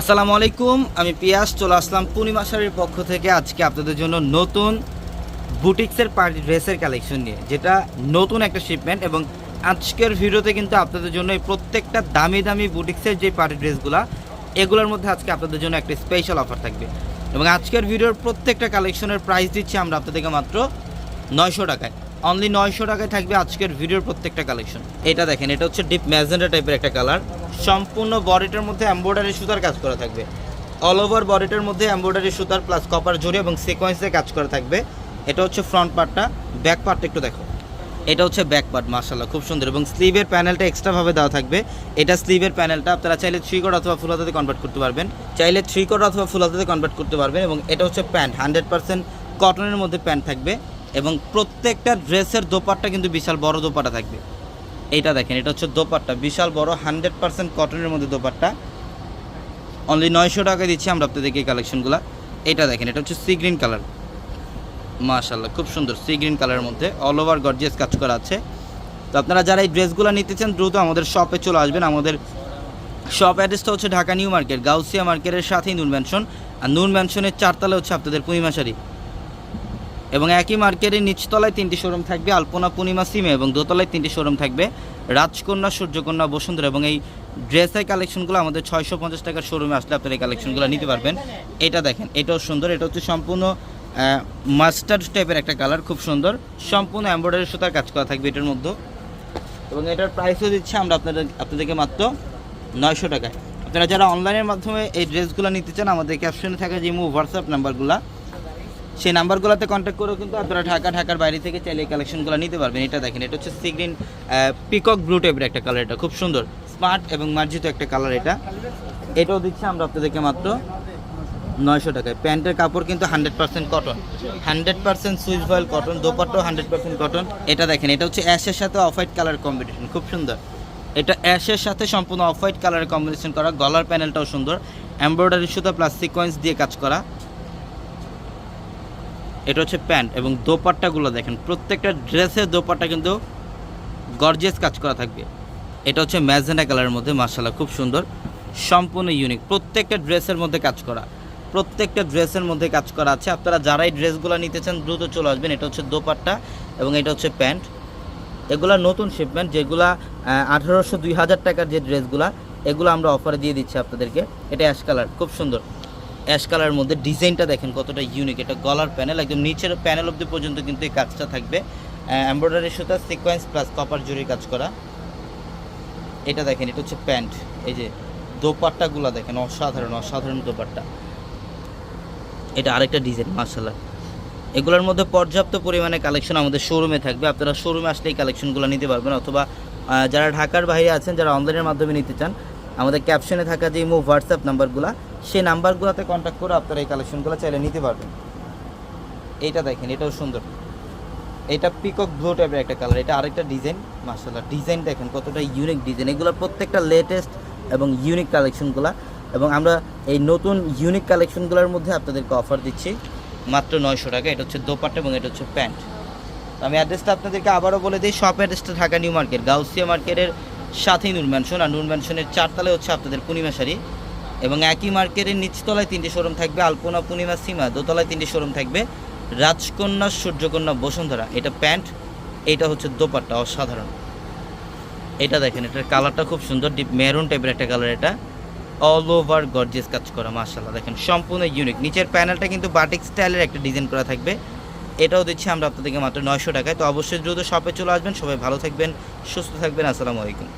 আসসালামু আলাইকুম, আমি পিয়াস, চলে আসলাম পূর্ণিমা শাড়ির পক্ষ থেকে আজকে আপনাদের জন্য নতুন বুটিক্সের পার্টি ড্রেসের কালেকশন নিয়ে, যেটা নতুন একটা শিপমেন্ট এবং আজকের ভিডিওতে কিন্তু আপনাদের জন্য এই প্রত্যেকটা দামি দামি বুটিক্সের যে পার্টি ড্রেসগুলো, এগুলোর মধ্যে আজকে আপনাদের জন্য একটা স্পেশাল অফার থাকবে। এবং আজকের ভিডিওর প্রত্যেকটা কালেকশনের প্রাইস দিচ্ছি আমরা আপনাদেরকে মাত্র নয়শো টাকায়। অনলি নয়শো টাকায় থাকবে আজকের ভিডিওর প্রত্যেকটা কালেকশন এটা দেখেন, এটা হচ্ছে ডিপ ম্যাজেন্ডা টাইপের একটা কালার সম্পূর্ণ বডিটার মধ্যে এমব্রয়ডারি সুতার কাজ করা থাকবে। অল ওভার বডিটার মধ্যে এমব্রয়ডারি সুতার প্লাস কপার জড়ি এবং সিকোয়েন্সে কাজ করা থাকবে। এটা হচ্ছে ফ্রন্ট পার্টটা ব্যাক পার্টটা একটু দেখো। এটা হচ্ছে ব্যাক পার্ট মার্শাল্লাহ খুব সুন্দর। এবং স্লিভের প্যানেলটা এক্সট্রাভাবে দেওয়া থাকবে। এটা স্লিভের প্যানেলটা আপনারা চাইলে থ্রি কোড অথবা ফুল হাতাতে কনভার্ট করতে পারবেন। চাইলে থ্রি কোড অথবা ফুল হাতাতে কনভার্ট করতে পারবেন এবং এটা হচ্ছে প্যান্ট হান্ড্রেড পার্সেন্ট কটনের মধ্যে প্যান্ট থাকবে। এবং প্রত্যেকটা ড্রেসের দোপাট্টা কিন্তু বিশাল বড় দোপাট্টা থাকবে। এইটা দেখেন, এটা হচ্ছে দোপাট্টা, বিশাল বড়, হান্ড্রেড পার্সেন্ট কটনের মধ্যে দোপাট্টা। অনলি নয়শো টাকা দিচ্ছি আমরা আপনাদেরকে এই কালেকশনগুলো এটা দেখেন, এটা হচ্ছে সি গ্রিন কালার মাশাল্লাহ খুব সুন্দর সি গ্রিন কালারের মধ্যে অল ওভার গর্জিয়াস কাজ করা আছে। তো আপনারা যারা এই ড্রেসগুলো নিতে চান, দ্রুত আমাদের শপে চলে আসবেন। আমাদের শপ অ্যাড্রেসটা হচ্ছে ঢাকা নিউ মার্কেট, গাউসিয়া মার্কেটের সাথেই নুন ম্যানশন আর নুন ম্যানশনের চারতলা হচ্ছে আপনাদের পূর্ণিমা শাড়ি এবং একই মার্কেটের নিচতলায় তিনটি শোরুম থাকবে, আলপনা, পূর্ণিমা, সিমে এবং দোতলায় তিনটি শোরুম থাকবে রাজকন্যা, সূর্যকন্যা, বসুন্ধরা এবং এই ড্রেসের কালেকশনগুলো আমাদের ছয়শো পঞ্চাশ টাকার শোরুমে আসলে আপনারা এই কালেকশনগুলো নিতে পারবেন। এটা দেখেন, এটাও সুন্দর, এটা হচ্ছে সম্পূর্ণ মাস্টার্ড টাইপের একটা কালার, খুব সুন্দর। সম্পূর্ণ এমব্রয়ডারি সুতার কাজ করা থাকবে এটার মধ্যে। এবং এটার প্রাইসও দিচ্ছে আমরা আপনাদের, আপনাদেরকে মাত্র নয়শো টাকায়। আপনারা যারা অনলাইনের মাধ্যমে এই ড্রেসগুলো নিতে চান, আমাদের ক্যাপশনে থাকা যে মু হোয়াটসঅ্যাপ নাম্বারগুলো সেই নাম্বারগুলোতে কন্ট্যাক্ট করেও কিন্তু আপনারা ঢাকা, ঢাকার বাইরে থেকে চাইলে এই কালেকশনগুলো নিতে পারবেন। এটা দেখেন, এটা হচ্ছে সিগ্রিন পিকক ব্লু টাইপের একটা কালার এটা খুব সুন্দর। স্মার্ট এবং মার্জিত একটা কালার এটা। এটাও দিচ্ছে আমরা আপনাদেরকে মাত্র নয়শো টাকায়। প্যান্টের কাপড় কিন্তু hundred percent cotton hundred percent Swiss voile cotton দোপাট্টাও hundred percent cotton এটা দেখেন, এটা হচ্ছে অ্যাশের সাথে অফ হোয়াইট কালার কম্বিনেশন খুব সুন্দর। এটা অ্যাশের সাথে সম্পূর্ণ অফ হোয়াইট কালারের কম্বিনেশন করা। গলার প্যানেলটাও সুন্দর। এমব্রয়ডারি সুতা প্লাস সিকোয়েন্স দিয়ে কাজ করা। এটা হচ্ছে প্যান্ট এবং দোপাট্টাগুলো দেখেন, প্রত্যেকটা ড্রেসের দোপাট্টা কিন্তু গর্জিয়াস কাজ করা থাকবে। এটা হচ্ছে ম্যাজেন্ডা কালারের মধ্যে মার্শাল্লাহ খুব সুন্দর, সম্পূর্ণ ইউনিক প্রত্যেকটা ড্রেসের মধ্যে কাজ করা। প্রত্যেকটা ড্রেসের মধ্যে কাজ করা আছে। আপনারা যারাই ড্রেসগুলো নিতে চান, দ্রুত চলে আসবেন। এটা হচ্ছে দোপাট্টা এবং এটা হচ্ছে প্যান্ট। এগুলা নতুন শিপমেন্ট যেগুলা আঠারোশো দুই হাজার টাকার যে ড্রেসগুলা, এগুলো আমরা অফারে দিয়ে দিচ্ছি আপনাদেরকে। এটা অ্যাশ কালার খুব সুন্দর। অ্যাশ কালারের মধ্যে ডিজাইনটা দেখেন কতটা ইউনিক এটা গলার প্যানেল একদম নিচের প্যানেল অব্দি পর্যন্ত কিন্তু এই কাজটা থাকবে। এমব্রয়ডারি সুতা সিকোয়েন্স প্লাস কপার জুড়ির কাজ করা। এটা দেখেন, এটা হচ্ছে প্যান্ট। এই যে দোপাট্টাগুলো দেখেন, অসাধারণ অসাধারণ দোপাট্টা। এটা আরেকটা ডিজাইন মার্শাল্লাহ এগুলোর মধ্যে পর্যাপ্ত পরিমাণে কালেকশন আমাদের শোরুমে থাকবে। আপনারা শোরুমে আসলে এই কালেকশনগুলো নিতে পারবেন অথবা যারা ঢাকার বাইরে আছেন, যারা অনলাইনের মাধ্যমে নিতে চান, আমাদের ক্যাপশনে থাকা যে মো হোয়াটসঅ্যাপ নাম্বারগুলো সেই নাম্বারগুলোতে কন্ট্যাক্ট করে আপনারা এই কালেকশনগুলো চাইলে নিতে পারবেন। এইটা দেখেন, এটাও সুন্দর। এটা পিকক ব্লু টাইপের একটা কালার এটা আরেকটা ডিজাইন মার্শাল্লাহ ডিজাইন দেখেন কতটা ইউনিক ডিজাইন এগুলো প্রত্যেকটা লেটেস্ট এবং ইউনিক কালেকশনগুলো এবং আমরা এই নতুন ইউনিক কালেকশনগুলোর মধ্যে আপনাদেরকে অফার দিচ্ছি, মাত্র নয়শো টাকা। এটা হচ্ছে দোপাট্টা এবং এটা হচ্ছে প্যান্ট। আমি অ্যাড্রেসটা আপনাদেরকে আবারও বলে দিই শপ অ্যাড্রেসটা ঢাকা নিউ মার্কেট, গাউসিয়া মার্কেটের সাথেই নূর ম্যানশন আর নূর ম্যানশনের চারতলায় হচ্ছে আপনাদের পূর্ণিমা শাড়ি। এবং একই মার্কেটের নিচতলায় তিনটি শোরুম থাকবে, আলপনা, পূর্ণিমা, সীমা। দোতলায় তিনটি শোরুম থাকবে, রাজকন্যা, সূর্যকন্যা, বসুন্ধরা। এটা প্যান্ট, এটা হচ্ছে দোপাট্টা, অসাধারণ। এটা দেখেন, এটার কালারটা খুব সুন্দর, ডিপ মেরুন টাইপের একটা কালার এটা। অল ওভার গর্জিয়াস কাজ করা মাশাল্লাহ দেখেন, সম্পূর্ণ ইউনিক নিচের প্যানেলটা কিন্তু বাটিক স্টাইলের একটা ডিজাইন করা থাকবে। এটাও দিচ্ছি আমরা আপনাদেরকে মাত্র নয়শো টাকায়। তো অবশ্যই দ্রুত শপে চলে আসবেন। সবাই ভালো থাকবেন, সুস্থ থাকবেন। আসসালামু আলাইকুম।